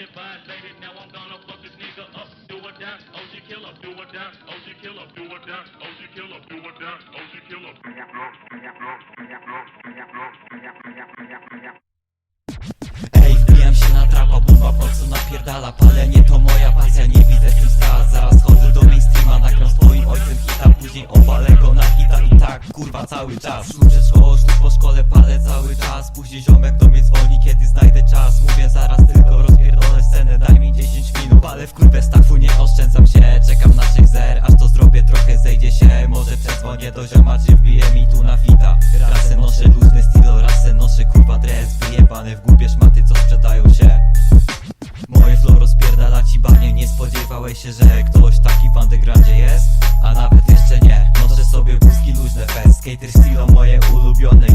get fine, baby. Now I'm gonna fuck this nigga up, do or die. Do or die. Do or die. Do or die. Ej, wbijam się na trapa, bomba po napierdala Palenie to moja pasja, nie widzę tym Zaraz chodzę do mainstreama, nagram z twoim ojcem hita Później obalę go na hita i tak, kurwa, cały czas Szlub przed szkołą, szlub po szkole, palę cały czas Później ziomek do mnie dzwoni, w kurwę stafu, nie oszczędzam się. Czekam na trzech zer, aż to zrobię, trochę zejdzie się. Może przedzwonię do zioma, czy wbije mi tu na fita. Rasę noszę, luźny stylo, rasę noszę, kurwa dres. Wyjebane w głupie szmaty, co sprzedają się. Moje flow rozpierdala ci banie. Nie spodziewałeś się, że ktoś taki w undergroundzie jest? A nawet jeszcze nie. Noszę sobie wózki luźne fest. Skater stylo moje ulubione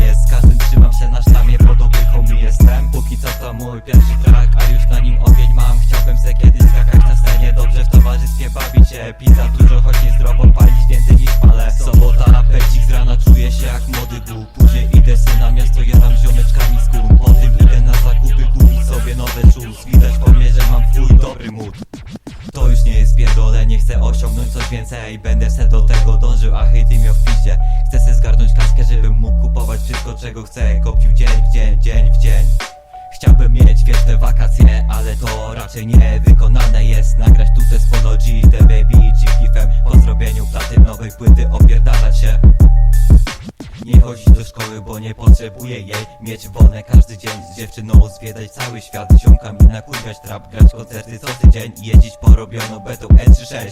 Pizza dużo, choć nie zdrowo Palić więcej niż palę. Sobota, pecik z rana Czuję się jak młody Bóg Później idę se na miasto Jaram ziomeczkami z kum Potem idę na zakupy Kupić sobie nowe shoes Widać po mnie, że mam twój dobry mood to już nie jest pierdolę, nie chcę osiągnąć coś więcej. Będę se do tego dążył, a hejty miał w piździe. Chcę se zgarnąć kaskę, żebym mógł kupować wszystko czego chcę. Kopił dzień w dzień, dzień w dzień. Chciałbym mieć wieczne wakacje, ale to raczej nie wykonane jest. Nagrać tu te spolo G, The Baby czy Cliffem Po zrobieniu platynowej płyty opierdalać się. Nie chodzić do szkoły, bo nie potrzebuję jej. Mieć wolne każdy dzień z dziewczyną Zwiedzać cały świat, ziomkami nakurwiać trap Grać koncerty co tydzień. I jeździć porobiono betą E36